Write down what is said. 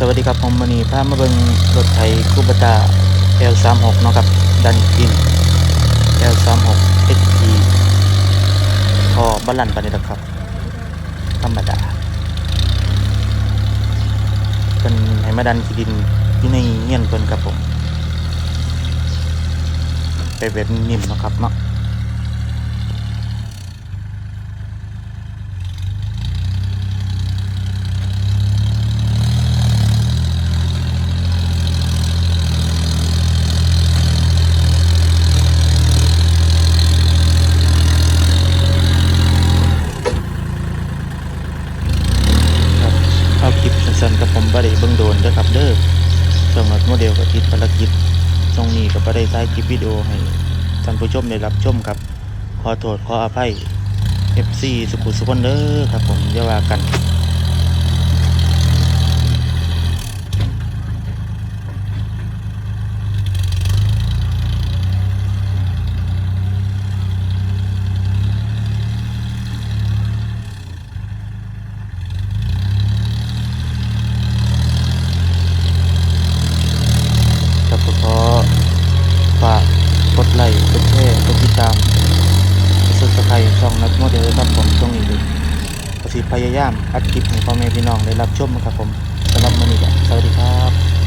สวัสดีครับผมวันนี้พามาเบิงรถไถคูปตา L36 เนาะครับดันกิน L36 XT พอบาลันปานนี้ดครับธรรมดาเป็นให้มาดันขีดินอยู่ในเงี้ยนเพิ่นครับผมไปแบบนิ่มนะครับเนาะ ครับ เอาคลิปสั้นๆกับผมบ่ได้เบิ่งโดนเด้อครับเด้อสำหรับโมเดลกับติดภารกิจช่วงนี้กับ่ได้ถ่ายคลิปวิดีโอให้ท่านผู้ชมได้รับชมครับ ขอโทษขออภัย FC สุขุสุขคนเด้อครับผมอย่าว่ากัน ครับก็ขอฝากกดไลค์กดแชร์กดติดตามสุดสไครช่ องนักโมเดลครับผมตรงนี้เลยก็สิพยายามอัดคลิปให้พ่อแม่พี่น้องได้รับชมนะครับผมสำหรับวันนี้สวัสดีครับ